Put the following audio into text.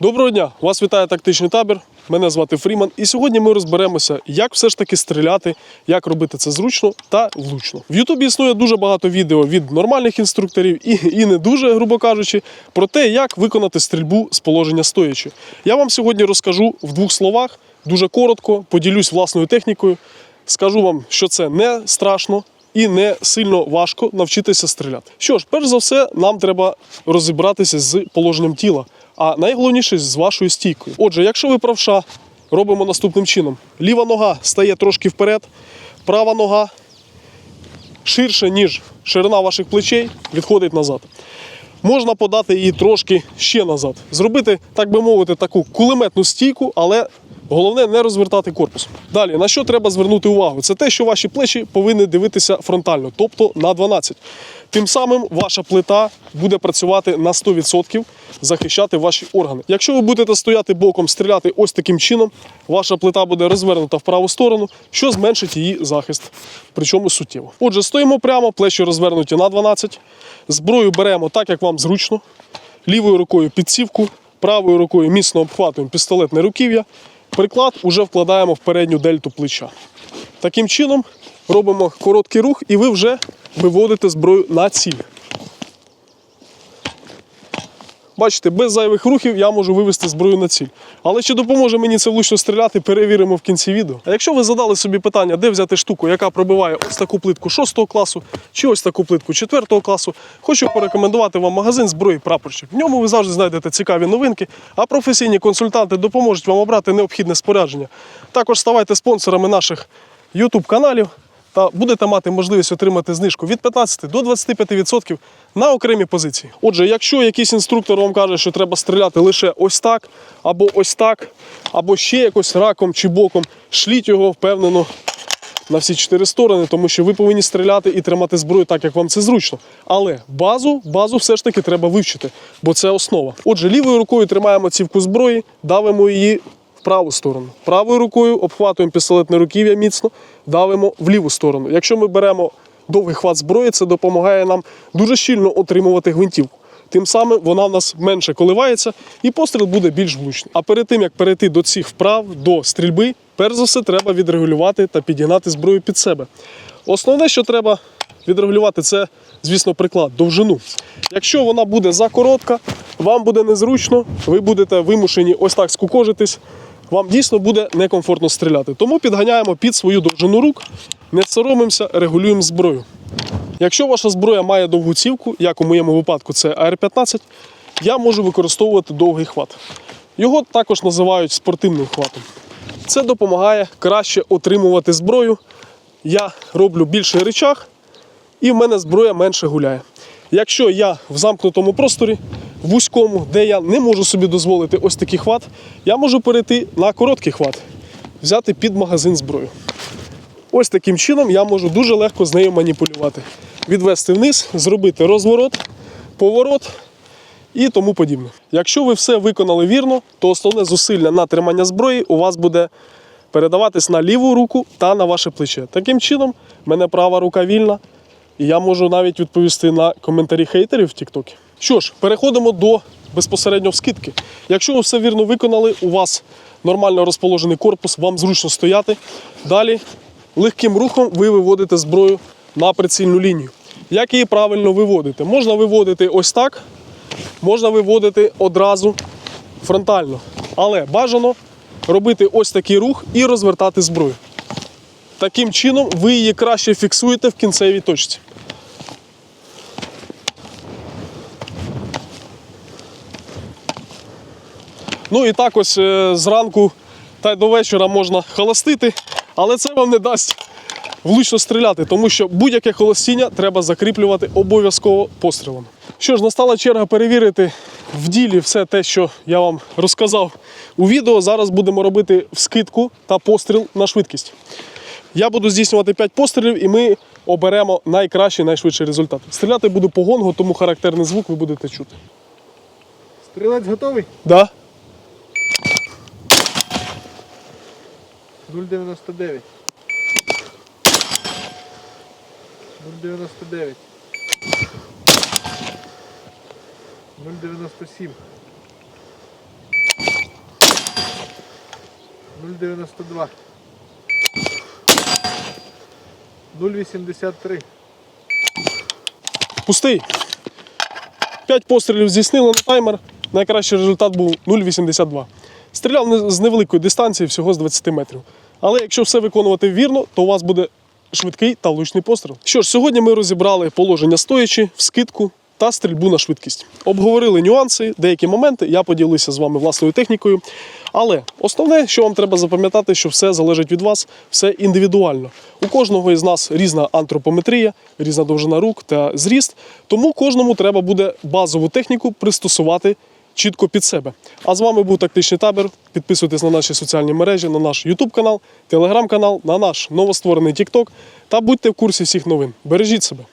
Доброго дня! Вас вітає тактичний табір. Мене звати Фріман, і сьогодні ми розберемося, як все ж таки стріляти, як робити це зручно та влучно. В Ютубі існує дуже багато відео від нормальних інструкторів і, і не дуже, грубо кажучи, про те, як виконати стрільбу з положення стоячи. Я вам сьогодні розкажу в двох словах, дуже коротко, поділюсь власною технікою. Скажу вам, що це не страшно. І не сильно важко навчитися стріляти. Що ж, перш за все, нам треба розібратися з положенням тіла, а найголовніше з вашою стійкою. Отже, якщо ви правша, робимо наступним чином: ліва нога стає трошки вперед, права нога ширше, ніж ширина ваших плечей, відходить назад. Можна подати її трошки ще назад. Зробити, так би мовити, таку кулеметну стійку, але головне не розвертати корпус. Далі, на що треба звернути увагу? Це те, що ваші плечі повинні дивитися фронтально, тобто на 12. Тим самим ваша плита буде працювати на 100%, захищати ваші органи. Якщо ви будете стояти боком, стріляти ось таким чином, ваша плита буде розвернута в праву сторону, що зменшить її захист, причому суттєво. Отже, стоїмо прямо, плечі розвернуті на 12. Зброю беремо так, як вам зручно. Лівою рукою підсівку, правою рукою міцно обхватуємо пістолетне руків'я. Приклад уже вкладаємо в передню дельту плеча. Таким чином робимо короткий рух, і ви вже виводите зброю на ціль. Бачите, без зайвих рухів я можу вивести зброю на ціль. Але чи допоможе мені це влучно стріляти, перевіримо в кінці відео. А якщо ви задали собі питання, де взяти штуку, яка пробиває ось таку плитку 6 класу, чи ось таку плитку 4 класу, хочу порекомендувати вам магазин зброї прапорщик. В ньому ви завжди знайдете цікаві новинки, а професійні консультанти допоможуть вам обрати необхідне спорядження. Також ставайте спонсорами наших YouTube каналів та будете мати можливість отримати знижку від 15 до 25% на окремі позиції. Отже, якщо якийсь інструктор вам каже, що треба стріляти лише ось так, або ось так, або ще якось раком чи боком, шліть його впевнено на всі чотири сторони, тому що ви повинні стріляти і тримати зброю так, як вам це зручно. Але базу, базу все ж таки треба вивчити, бо це основа. Отже, лівою рукою тримаємо цівку зброї, давимо її в праву сторону. Правою рукою обхватуємо пістолетне руків'я міцно, давимо в ліву сторону. Якщо ми беремо довгий хват зброї, це допомагає нам дуже щільно отримувати гвинтівку. Тим самим вона в нас менше коливається і постріл буде більш влучний. А перед тим як перейти до цих вправ, до стрільби, перш за все треба відрегулювати та підігнати зброю під себе. Основне, що треба відрегулювати, це, звісно, приклад, довжину. Якщо вона буде закоротка, вам буде незручно, ви будете вимушені ось так скукожитись, вам дійсно буде некомфортно стріляти. Тому підганяємо під свою довжину рук, не соромимося, регулюємо зброю. Якщо ваша зброя має довгу цівку, як у моєму випадку це AR-15, я можу використовувати довгий хват. Його також називають спортивним хватом. Це допомагає краще отримувати зброю. Я роблю більший речах, і в мене зброя менше гуляє. Якщо я в замкнутому просторі, вузькому, де я не можу собі дозволити ось такий хват, я можу перейти на короткий хват, взяти під магазин зброю. Ось таким чином я можу дуже легко з нею маніпулювати. Відвести вниз, зробити розворот, поворот і тому подібне. Якщо ви все виконали вірно, то основне зусилля на тримання зброї у вас буде передаватись на ліву руку та на ваше плече. Таким чином, в мене права рука вільна, і я можу навіть відповісти на коментарі хейтерів в Тіктокі. Що ж, переходимо до безпосередньо вскидки. Якщо ви все вірно виконали, у вас нормально розположений корпус, вам зручно стояти. Далі легким рухом ви виводите зброю на прицільну лінію. Як її правильно виводити? Можна виводити ось так, можна виводити одразу фронтально. Але бажано робити ось такий рух і розвертати зброю. Таким чином ви її краще фіксуєте в кінцевій точці. Ну і так ось е, зранку та й до вечора можна холостити, але це вам не дасть влучно стріляти, тому що будь-яке холостіння треба закріплювати обов'язково пострілом. Що ж, настала черга перевірити в ділі все те, що я вам розказав у відео. Зараз будемо робити вскидку та постріл на швидкість. Я буду здійснювати 5 пострілів і ми оберемо найкращий, найшвидший результат. Стріляти буду по гонгу, тому характерний звук ви будете чути. Стрілець готовий? Да? 0,99. 0,99. 0,97. 0,92. 0,83. Пустий. 5 пострілів здійснили на таймер. Найкращий результат був 0,82. Стріляв з невеликої дистанції, всього з 20 метрів. Але якщо все виконувати вірно, то у вас буде швидкий та влучний постріл. Що ж, сьогодні ми розібрали положення стоячи, вскидку та стрільбу на швидкість. Обговорили нюанси, деякі моменти. Я поділився з вами власною технікою. Але основне, що вам треба запам'ятати, що все залежить від вас, все індивідуально. У кожного із нас різна антропометрія, різна довжина рук та зріст. Тому кожному треба буде базову техніку пристосувати чітко під себе. А з вами був тактичний табір. Підписуйтесь на наші соціальні мережі, на наш YouTube канал, телеграм канал, на наш новостворений TikTok та будьте в курсі всіх новин. Бережіть себе.